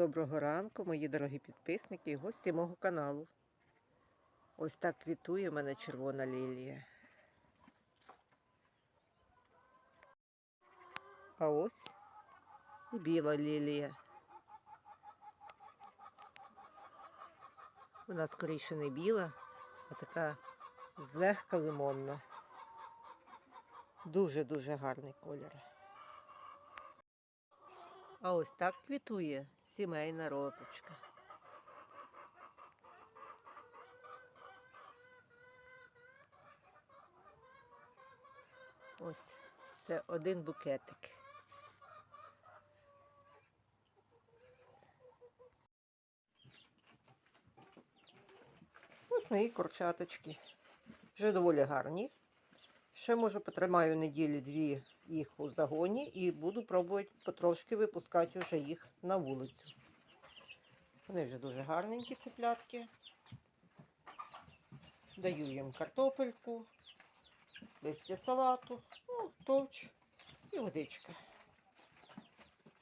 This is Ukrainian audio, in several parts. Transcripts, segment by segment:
Доброго ранку, мої дорогі підписники і гості мого каналу. Ось так квітує в мене червона лілія. А ось і біла лілія. Вона скоріше не біла, а така злегка лимонна. Дуже-дуже гарний колір. А ось так квітує сімейна розочка. Ось це один букетик. Ось мої курчаточки. Вже доволі гарні. Ще, може, потримаю неділі-дві їх у загоні і буду пробувати потрошки випускати вже їх на вулицю. Вони вже дуже гарненькі цеплятки. Даю їм картопельку, листя салату, ну, товч і водичка.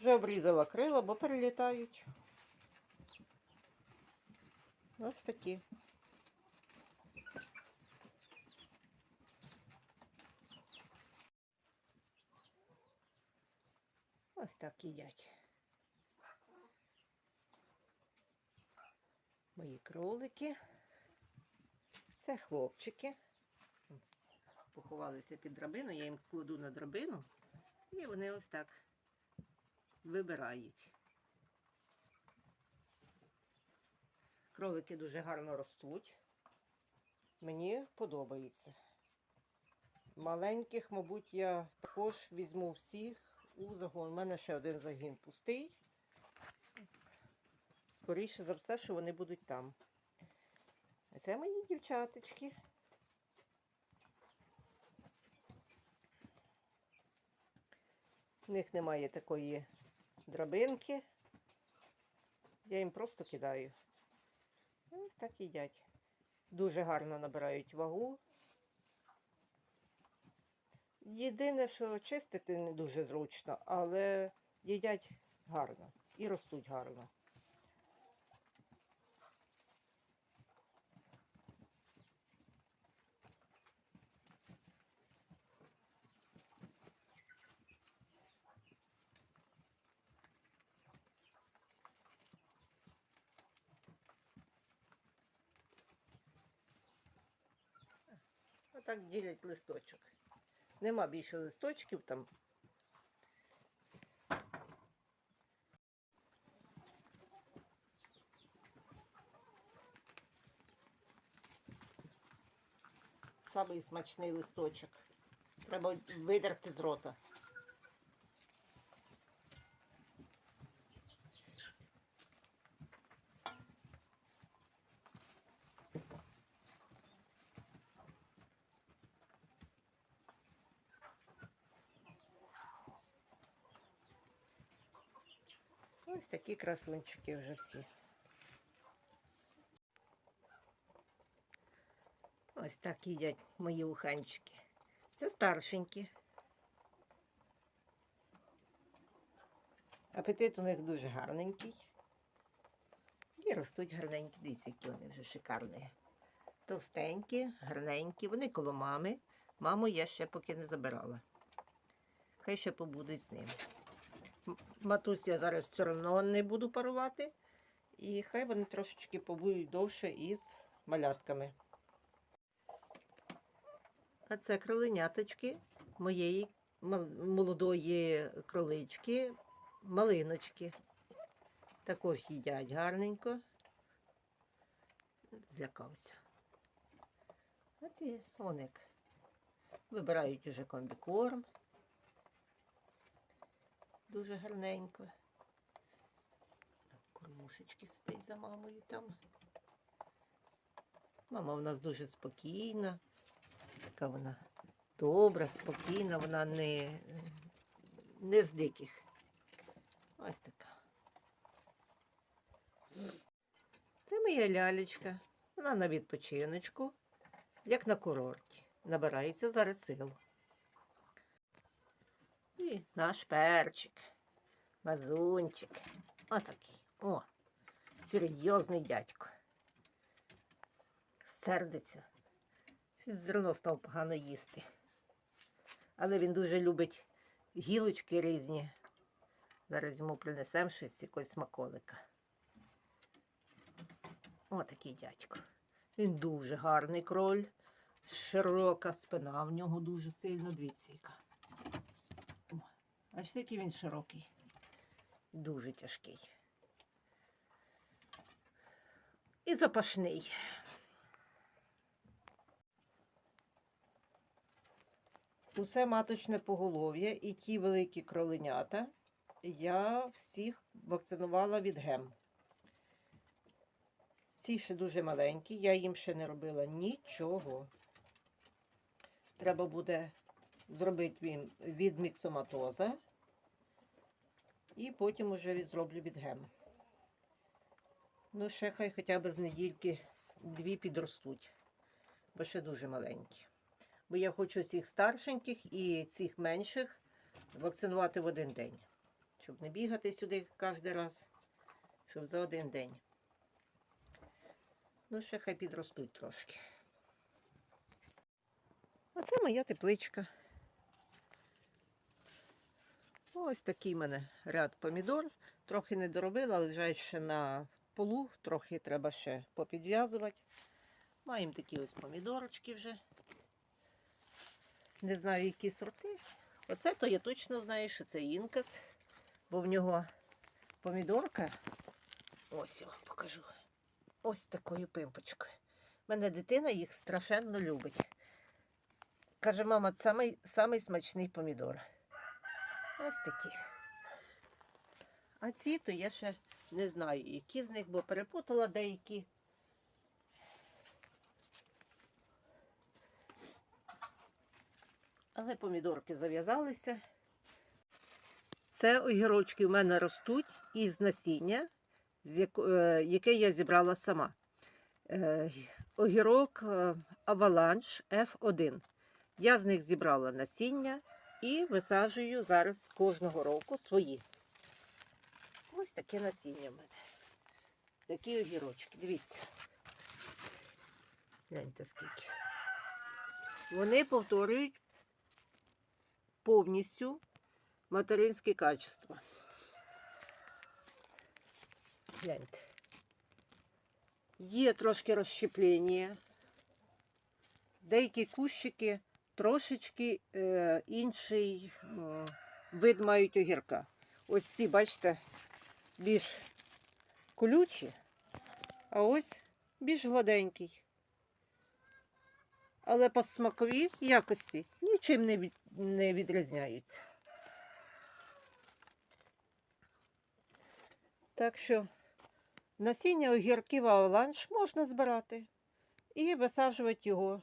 Вже обрізала крила, бо перелітають. Ось такі. Ось так їдять. Мої кролики. Це хлопчики. Поховалися під драбину, я їм кладу на драбину, і вони ось так вибирають. Кролики дуже гарно ростуть. Мені подобається. Маленьких, мабуть, я також візьму всіх у загон. У мене ще один загін пустий. Скоріше за все, що вони будуть там. Це мої дівчаточки. В них немає такої драбинки. Я їм просто кидаю. Ось так їдять. Дуже гарно набирають вагу. Єдине, що чистити не дуже зручно, але їдять гарно і ростуть гарно. Отак ділять листочок. Нема більше листочків там. Самий смачний листочок. Треба видерти з рота. Ось такі красунчики вже всі. Ось так їдять мої уханчики. Це старшенькі. Апетит у них дуже гарненький. І ростуть гарненькі. Дивіться, які вони вже шикарні. Товстенькі, гарненькі. Вони коло мами. Маму я ще поки не забирала. Хай ще побудуть з ними. Матусь я зараз все одно не буду парувати. І хай вони трошечки побудуть довше із малятками. А це кроленяточки моєї молодої кролички, малиночки. Також їдять гарненько. Злякався. А ці оник. Вибирають уже комбікорм. Дуже гарненько. Кормушечки сидить за мамою там. Мама в нас дуже спокійна. Така вона добра, спокійна, вона не, не з диких. Ось така. Це моя лялечка. Вона на відпочиночку, як на курорті. Набирається зараз сил. І наш перчик, мазунчик. Отакий. О, серйозний дядько. Сердиться. Зерно став погано їсти. Але він дуже любить гілочки різні. Зараз йому принесемо щось якогось смаколика. О, такий дядько. Він дуже гарний кроль. Широка спина в нього дуже сильно дивіться яка. Бачите, який він широкий. Дуже тяжкий. І запашний. Усе маточне поголов'я і ті великі кроленята я всіх вакцинувала від гем. Ці ще дуже маленькі, я їм ще не робила нічого. Треба буде зробити їм від міксоматоза. І потім уже від- зроблю від гем. Ну, ще хай хоча б з недільки дві підростуть, бо ще дуже маленькі. Бо я хочу цих старшеньких і цих менших вакцинувати в один день. Щоб не бігати сюди кожен раз, щоб за один день. Ну, ще хай підростуть трошки. Оце моя тепличка. Ось такий в мене ряд помідор. Трохи не доробила, лежать ще на полу, трохи треба ще попідв'язувати. Маємо такі ось помідорочки вже. Не знаю, які сорти. Оце то я точно знаю, що це інкас, бо в нього помідорка. Ось я вам покажу. Ось такою пимпочкою. Мене дитина їх страшенно любить. Каже, мама, самий, самий смачний помідор. Ось такі. А ці то я ще не знаю, які з них, бо перепутала деякі. Але помідорки зав'язалися. Це огірочки в мене ростуть із насіння, е, яке я зібрала сама. Е, Огірок е, Avalanche F1. Я з них зібрала насіння і висаджую зараз кожного року свої. Ось таке насіння в мене. Такі огірочки. Дивіться. Гляньте скільки. Вони повторюють повністю материнське качество. Гляньте. Є трошки розщеплення. Деякі кущики трошечки е, інший вид мають огірка. Ось ці, бачите, більш колючі, а ось більш гладенький. Але по смаковій якості нічим не, від, не відрізняються. Так що насіння огірків аваланш можна збирати і висаджувати його.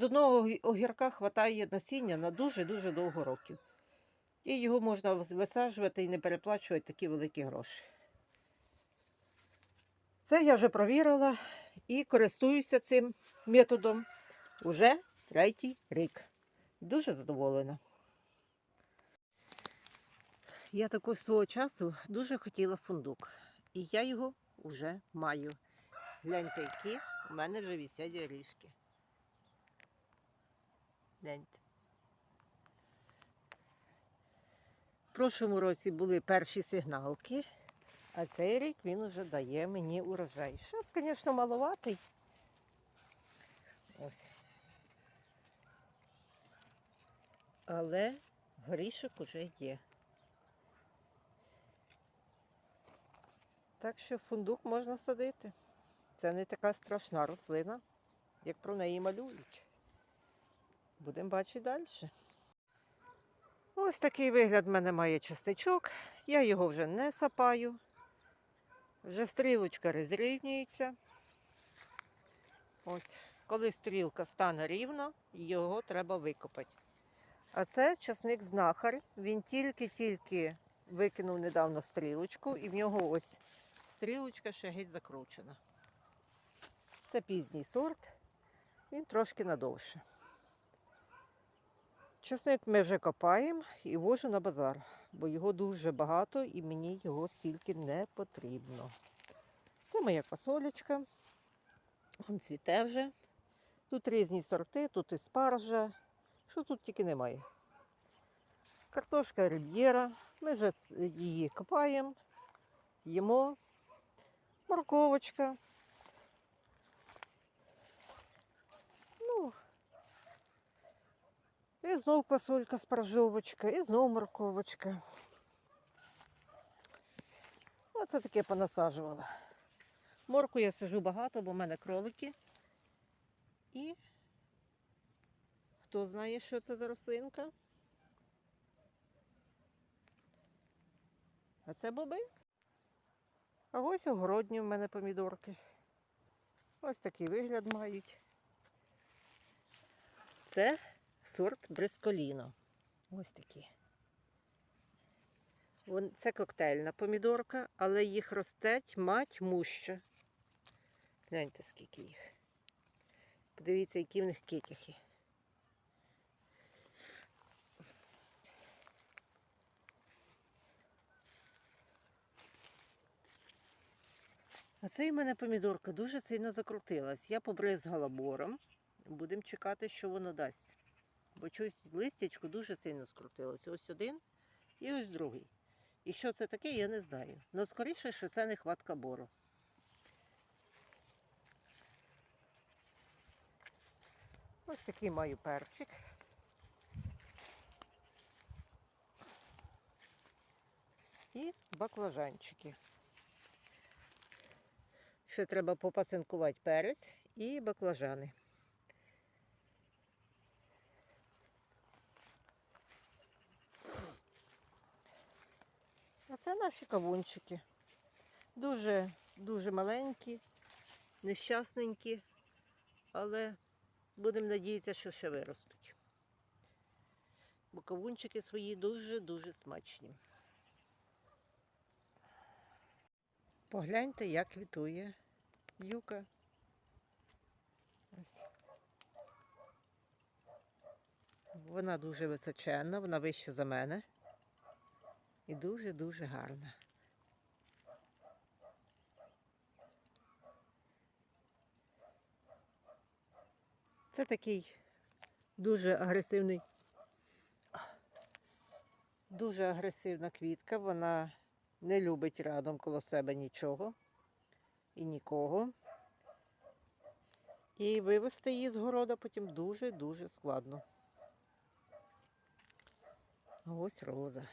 З одного огірка вистачає насіння на дуже-дуже довго років. І його можна висаджувати і не переплачувати такі великі гроші. Це я вже провірила і користуюся цим методом уже третій рік. Дуже задоволена. Я такого свого часу дуже хотіла фундук. І я його вже маю. Гляньте, які у мене вже висять орішки. Гляньте. В прошлому році були перші сигналки, а цей рік він вже дає мені урожай. Щоб, звісно, маловатий. Ось. Але горішок уже є. Так що фундук можна садити. Це не така страшна рослина, як про неї малюють. Будемо бачити далі. Ось такий вигляд в мене має частичок. Я його вже не сапаю. Вже стрілочка розрівнюється. Ось, коли стрілка стане рівно, його треба викопати. А це часник знахар. Він тільки-тільки викинув недавно стрілочку, і в нього ось стрілочка ще геть закручена. Це пізній сорт, він трошки надовше. Часник ми вже копаємо і вожу на базар. бо його дуже багато і мені його стільки не потрібно. Це моя фасолечка. Він цвіте вже. Тут різні сорти, тут і спаржа. Що тут тільки немає. Картошка риб'єра. Ми вже її копаємо, їмо. Морковочка. Ну, і знов квасолька спаржовочка, і знов морковочка. Оце таке понасаджувала. Морку я сажу багато, бо в мене кролики. І хто знає, що це за рослинка? А це боби. А ось огородні в мене помідорки. Ось такий вигляд мають. Це сорт брисколіно. Ось такі. Це коктейльна помідорка, але їх ростеть мать муща. Гляньте, скільки їх. Подивіться, які в них китяхи. А це в мене помідорка дуже сильно закрутилась. Я побризгала бором. Будемо чекати, що воно дасть. Бо чогось листячко дуже сильно скрутилось. Ось один і ось другий. І що це таке, я не знаю. Але скоріше, що це нехватка бору. Ось такий маю перчик. І баклажанчики. Ще треба попасинкувати перець і баклажани. Це наші кавунчики. Дуже, дуже маленькі, нещасненькі, але будемо надіятися, що ще виростуть. Бо кавунчики свої дуже-дуже смачні. Погляньте, як квітує юка. Ось. Вона дуже височенна, вона вища за мене. І дуже-дуже гарна. Це такий дуже агресивний, дуже агресивна квітка. Вона не любить рядом коло себе нічого і нікого. І вивезти її з города потім дуже-дуже складно. Ось роза.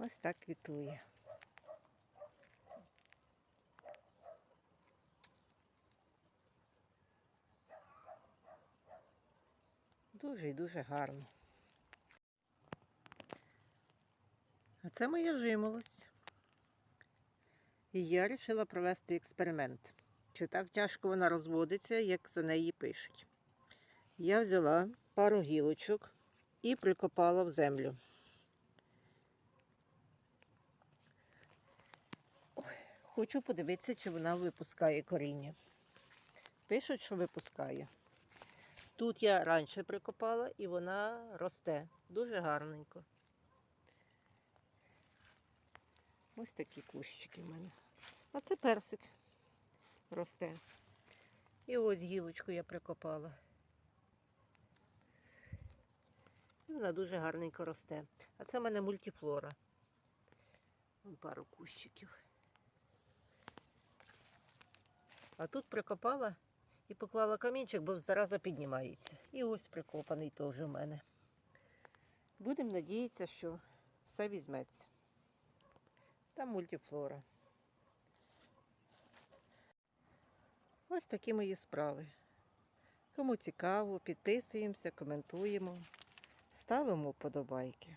Ось так квітує. Дуже і дуже гарно. А це моя жимолость. І я вирішила провести експеримент. Чи так тяжко вона розводиться, як за неї пишуть. Я взяла пару гілочок і прикопала в землю. Хочу подивитися, чи вона випускає коріння. Пишуть, що випускає. Тут я раніше прикопала і вона росте. Дуже гарненько. Ось такі кущики в мене. А це персик росте. І ось гілочку я прикопала. І Вона дуже гарненько росте. А це в мене мультифлора. Пару кущиків. А тут прикопала і поклала камінчик, бо зараза піднімається. І ось прикопаний теж у мене. Будемо надіятися, що все візьметься. Там мультифлора. Ось такі мої справи. Кому цікаво, підписуємося, коментуємо, ставимо вподобайки.